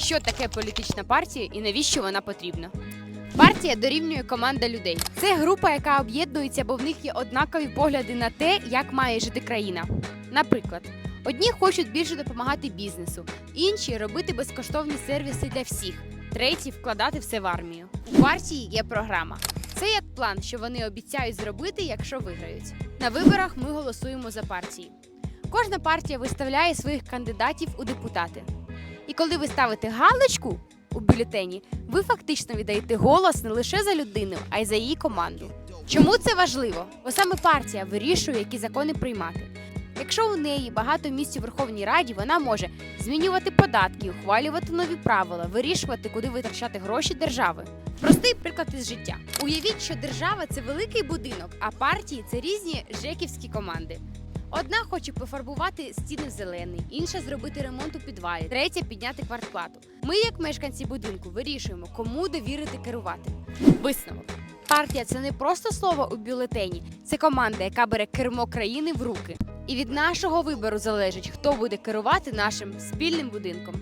що таке політична партія і навіщо вона потрібна. Партія дорівнює команда людей. Це група, яка об'єднується, бо в них є однакові погляди на те, як має жити країна. Наприклад, одні хочуть більше допомагати бізнесу, інші робити безкоштовні сервіси для всіх, треті вкладати все в армію. У партії є програма. Це як план, що вони обіцяють зробити, якщо виграють. На виборах ми голосуємо за партії. Кожна партія виставляє своїх кандидатів у депутати. І коли ви ставите галочку у бюлетені, ви фактично віддаєте голос не лише за людину, а й за її команду. Чому це важливо? Бо саме партія вирішує, які закони приймати. Якщо у неї багато місць у Верховній Раді, вона може змінювати податки, ухвалювати нові правила, вирішувати, куди витрачати гроші держави. Простий приклад із життя. Уявіть, що держава це великий будинок, а партії це різні жеківські команди. Одна хоче пофарбувати стіни в зелений, інша зробити ремонт у підвалі, третя підняти квартплату. Ми, як мешканці будинку, вирішуємо, кому довірити керувати. Висновок. Партія це не просто слово у бюлетені, це команда, яка бере кермо країни в руки. І від нашого вибору залежить, хто буде керувати нашим спільним будинком.